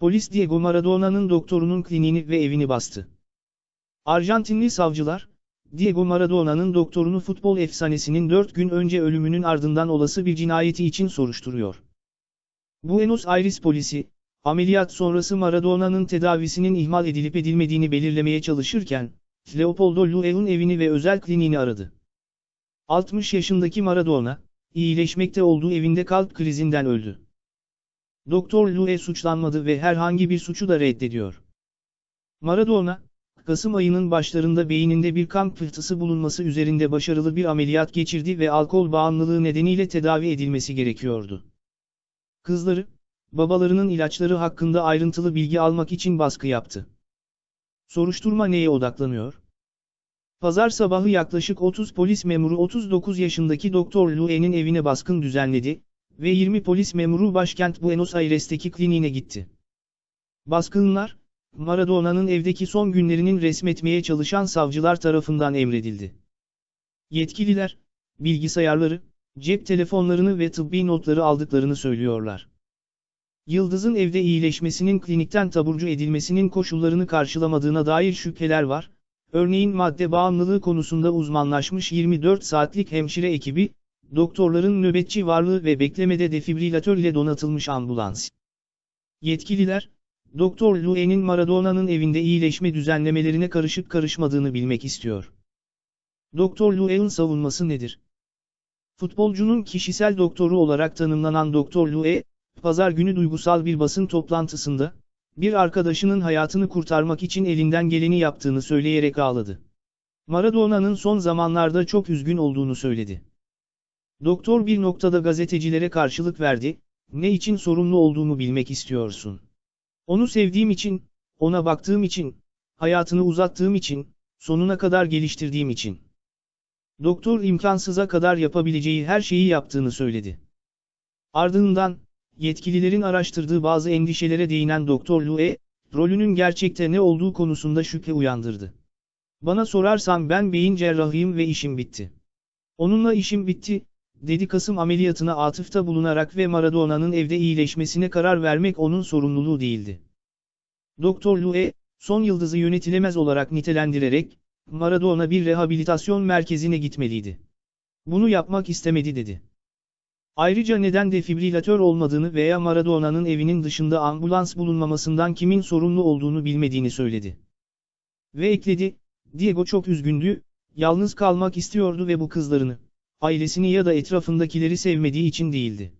Polis Diego Maradona'nın doktorunun kliniğini ve evini bastı. Arjantinli savcılar, Diego Maradona'nın doktorunu futbol efsanesinin 4 gün önce ölümünün ardından olası bir cinayeti için soruşturuyor. Buenos Aires polisi, ameliyat sonrası Maradona'nın tedavisinin ihmal edilip edilmediğini belirlemeye çalışırken, Leopoldo Lue'un evini ve özel kliniğini aradı. 60 yaşındaki Maradona, iyileşmekte olduğu evinde kalp krizinden öldü. Doktor Lue suçlanmadı ve herhangi bir suçu da reddediyor. Maradona, Kasım ayının başlarında beyninde bir kan pıhtısı bulunması üzerinde başarılı bir ameliyat geçirdi ve alkol bağımlılığı nedeniyle tedavi edilmesi gerekiyordu. Kızları, babalarının ilaçları hakkında ayrıntılı bilgi almak için baskı yaptı. Soruşturma neye odaklanıyor? Pazar sabahı yaklaşık 30 polis memuru 39 yaşındaki Doktor Lue'nin evine baskın düzenledi ve 20 polis memuru başkent Buenos Aires'teki kliniğine gitti. Baskınlar, Maradona'nın evdeki son günlerinin resmetmeye çalışan savcılar tarafından emredildi. Yetkililer, bilgisayarları, cep telefonlarını ve tıbbi notları aldıklarını söylüyorlar. Yıldız'ın evde iyileşmesinin klinikten taburcu edilmesinin koşullarını karşılamadığına dair şüpheler var. Örneğin madde bağımlılığı konusunda uzmanlaşmış 24 saatlik hemşire ekibi, doktorların nöbetçi varlığı ve beklemede defibrilatör ile donatılmış ambulans. Yetkililer, Doktor Lue'nin Maradona'nın evinde iyileşme düzenlemelerine karışıp karışmadığını bilmek istiyor. Doktor Lue'nin savunması nedir? Futbolcunun kişisel doktoru olarak tanımlanan Doktor Lue, pazar günü duygusal bir basın toplantısında, bir arkadaşının hayatını kurtarmak için elinden geleni yaptığını söyleyerek ağladı. Maradona'nın son zamanlarda çok üzgün olduğunu söyledi. Doktor bir noktada gazetecilere karşılık verdi, ne için sorumlu olduğumu bilmek istiyorsun. Onu sevdiğim için, ona baktığım için, hayatını uzattığım için, sonuna kadar geliştirdiğim için. Doktor imkansıza kadar yapabileceği her şeyi yaptığını söyledi. Ardından, yetkililerin araştırdığı bazı endişelere değinen Doktor Lue, rolünün gerçekte ne olduğu konusunda şüphe uyandırdı. Bana sorarsan ben beyin cerrahıyım ve işim bitti. Onunla işim bitti, dedi Kasım ameliyatına atıfta bulunarak ve Maradona'nın evde iyileşmesine karar vermek onun sorumluluğu değildi. Doktor Lue, son yıldızı yönetilemez olarak nitelendirerek, Maradona bir rehabilitasyon merkezine gitmeliydi. Bunu yapmak istemedi dedi. Ayrıca neden defibrilatör olmadığını veya Maradona'nın evinin dışında ambulans bulunmamasından kimin sorumlu olduğunu bilmediğini söyledi. Ve ekledi, Diego çok üzgündü, yalnız kalmak istiyordu ve bu kızlarını, ailesini ya da etrafındakileri sevmediği için değildi.